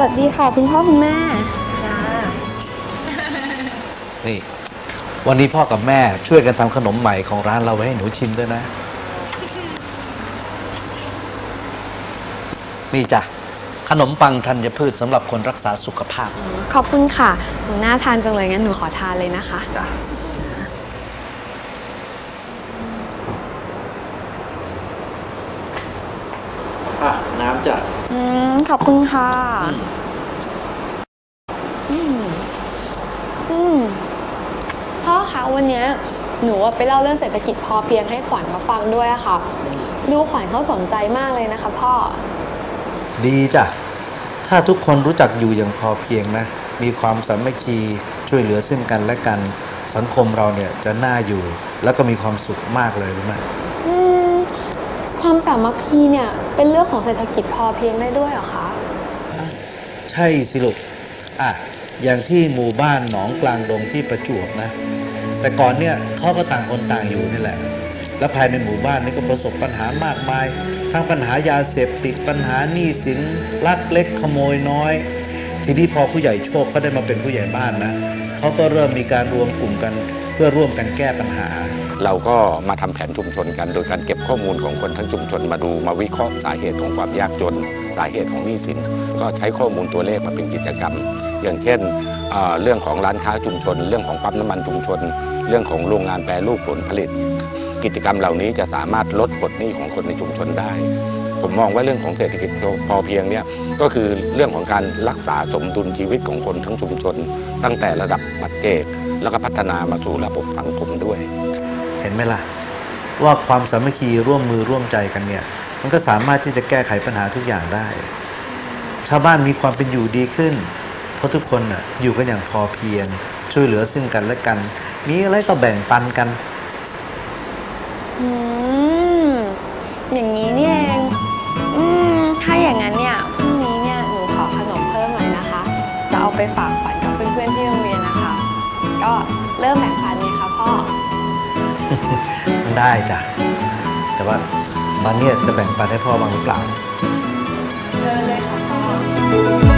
ค่ะคุณพ่อคุณแม่จ้านี่ วันนี้พ่อกับแม่ช่วยกันทำขนมใหม่ของร้านเราไว้ให้หนูชิมด้วยนะ นี่จ้ะ ขนมปังธัญพืชสำหรับคนรักษาสุขภาพ ขอบคุณค่ะหนูน่าทานจังเลยงั้นหนูขอทานเลยนะคะ จ้ะอะ น้ำจ้ะ อืม ขอบคุณค่ะ อืม อืม พ่อคะวันเนี้ยหนูอะไปเล่าเรื่องเศรษฐกิจพอเพียงให้ขวัญมาฟังด้วยอะค่ะ ดูขวัญเขาสนใจมากเลยนะคะ พ่อ ดีจ้ะ ถ้าทุกคนรู้จักอยู่อย่างพอเพียงนะ มีความสามัคคีช่วยเหลือซึ่งกันและกัน สังคมเราเนี่ยจะน่าอยู่ แล้วก็มีความสุขมากเลยรู้ไหมอืม ความสามัคคีเนี่ยเป็นเรื่องของเศรษฐกิจพอเพียงได้ด้วยเหรอคะใช่สิลูกอะอย่างที่หมู่บ้านหนองกลางดงที่ประจวบนะ แต่ก่อนเนี่ยเขาก็ต่างคนต่างอยู่นี่แหละ และภายในหมู่บ้านนี้ก็ประสบปัญหามากมาย ทั้งปัญหายาเสพติดปัญหาหนี้สินลักเล็กขโมยน้อย ทีนี้พอผู้ใหญ่โชคเขาได้มาเป็นผู้ใหญ่บ้านนะเขาก็เริ่มมีการรวมกลุ่มกันเพื่อร่วมกันแก้ปัญหา เราก็มาทำแผนชุมชนกัน โดยการเก็บข้อมูลของคนทั้งชุมชนมาดูมาวิเคราะห์สาเหตุของความยากจน สาเหตุของหนี้สิน ก็ใช้ข้อมูลตัวเลขมาเป็นกิจกรรม อย่างเช่นเเรื่องของร้านค้าชุมชน เรื่องของปั๊มน้ำมันชุมชน เรื่องของโรงงานแปรรูปผลผลิต กิจกรรมเหล่านี้จะสามารถลดบทหนี้ของคนในชุมชนได้ผมมองว่าเรื่องของเศรษฐกิจพอเพียงเนี่ยก็คือเรื่องของการรักษาสมดุลชีวิตของคนทั้งชุมชน ตั้งแต่ระดับปัจเจก แล้วก็พัฒนามาสู่ระบบสังคมด้วย เห็นไหมล่ะ ว่าความสามัคคีร่วมมือร่วมใจกันเนี่ย มันก็สามารถที่จะแก้ไขปัญหาทุกอย่างได้ ชาวบ้านมีความเป็นอยู่ดีขึ้น เพราะทุกคนน่ะอยู่กันอย่างพอเพียง ช่วยเหลือซึ่งกันและกัน มีอะไรก็แบ่งปันกันอืมอย่างนี้นี่เองอืมถ้าอย่างนั้นเนี่ยพรุ่งนี้เนี่ยหนูขอขนมเพิ่มหน่อยนะคะ จะเอาไปฝากขวัญกับเพื่อนๆที่โรงเรียนนะคะ ก็เริ่มแบ่งปันเลยค่ะพ่อได้จ้ะ แต่ว่าตอนเนี้ยจะแบ่งปันให้พ่อบ้างหรือเปล่า เชิญเลยค่ะพ่อ